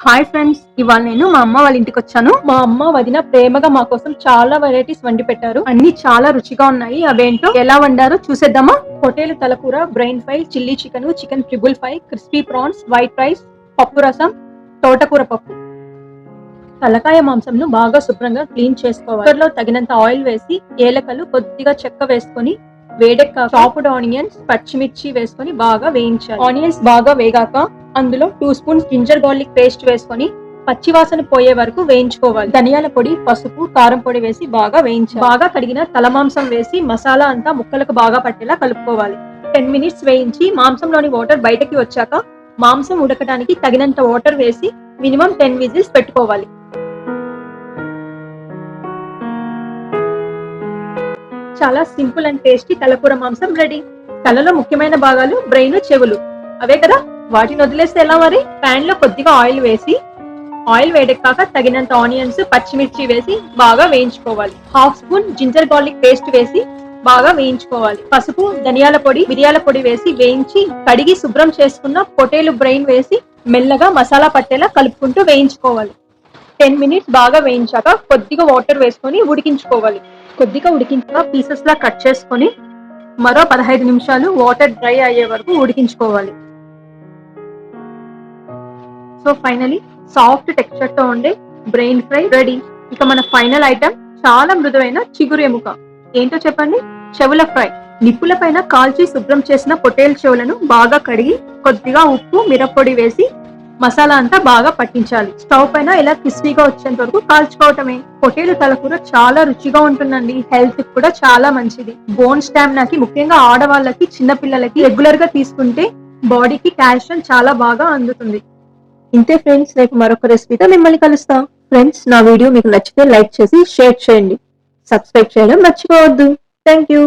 Hi friends ఇవాళ నేను మా అమ్మ వాళ్ళ ఇంటికి వచ్చాను. మా అమ్మ వదిన ప్రేమగా మా కోసం చాలా వెరైటీస్ వండి పెట్టారు. అన్ని చాలా రుచిగా ఉన్నాయి. అవేంటో ఎలా వండారో చూసేద్దామా? Hotel తలకూర brain fry chilli chicken chicken triple fry crispy prawns white rice పప్పు రసం తోటకూర పప్పు. తలకాయ మాంసంను బాగా శుభ్రంగా క్లీన్ చేసుకోవాలి. తగినంత ఆయిల్ వేసి ఏలకలు కొద్దిగా చెక్క వేసుకొని వేడెక్క చాపుడ్ ఆనియన్స్ పచ్చిమిర్చి వేసుకొని బాగా వేయించాలి. ఆనియన్స్ బాగా వేగాక అందులో two spoons ginger garlic paste వేసుకొని పచ్చివాసన పోయే వరకు వేయించుకోవాలి. ధనియాల పొడి పసుపు కారం పొడి వేసి బాగా వేయించాలి. బాగా కడిగిన తల మాంసం వేసి మసాలా అంతా ముక్కలకు బాగా పట్టేలా కలుపుకోవాలి. టెన్ మినిట్స్ వేయించి మాంసంలోని వాటర్ బయటకి వచ్చాక మాంసం ఉడకడానికి తగినంత వాటర్ వేసి మినిమం టెన్ విజిల్స్ పెట్టుకోవాలి. చాలా సింపుల్ అండ్ టేస్టీ తలకూర మాంసం రెడీ. తలలో ముఖ్యమైన భాగాలు బ్రెయిన్ చెవులు. అవే కదా? వాటిని వదిలేస్తే ఎలా మరి? ప్యాన్లో కొద్దిగా ఆయిల్ వేసి ఆయిల్ వేడెక్కాక తగినంత ఆనియన్స్ పచ్చిమిర్చి వేసి బాగా వేయించుకోవాలి. Half spoon ginger garlic paste వేసి బాగా వేయించుకోవాలి. పసుపు ధనియాల పొడి మిరియాల పొడి వేసి వేయించి కడిగి శుభ్రం చేసుకున్న పొటేలు బ్రెయిన్ వేసి మెల్లగా మసాలా పట్టేలా కలుపుకుంటూ వేయించుకోవాలి. టెన్ మినిట్స్ బాగా వేయించాక కొద్దిగా వాటర్ వేసుకొని ఉడికించుకోవాలి. కొద్దిగా ఉడికించాక పీసెస్ లా కట్ చేసుకొని మరో పదహైదు నిమిషాలు వాటర్ డ్రై అయ్యే వరకు ఉడికించుకోవాలి. సో ఫైనలీ సాఫ్ట్ టెక్స్చర్తో ఉండే బ్రెయిన్ ఫ్రై రెడీ ఇక మన ఫైనల్ ఐటమ్ చాలా మృదువైన చిగురు ఎముక. ఏంటో చెప్పండి? చెవుల ఫ్రై నిప్పుల పైన కాల్చి శుభ్రం చేసిన పొటేల్ చెవులను బాగా కడిగి కొద్దిగా ఉప్పు మిరప్పొడి వేసి మసాలా అంతా బాగా పట్టించాలి. స్టవ్ పైన ఇలా క్రిస్పీగా వచ్చేంత వరకు కాల్చుకోవటమే. పొటేలు తలకూర చాలా రుచిగా ఉంటుందండి. హెల్త్ కూడా చాలా మంచిది. బోన్ స్టామినాకి ముఖ్యంగా ఆడవాళ్ళకి చిన్న పిల్లలకి రెగ్యులర్గా తీసుకుంటే బాడీకి కాల్షియం చాలా బాగా అందుతుంది. ఇంతే ఫ్రెండ్స్ రేపు మరొక రెసిపీతో మిమ్మల్ని కలుస్తాం. ఫ్రెండ్స్ నా వీడియో మీకు నచ్చితే లైక్ చేసి షేర్ చేయండి. సబ్స్క్రైబ్ చేయడం మర్చిపోవద్దు. Thank you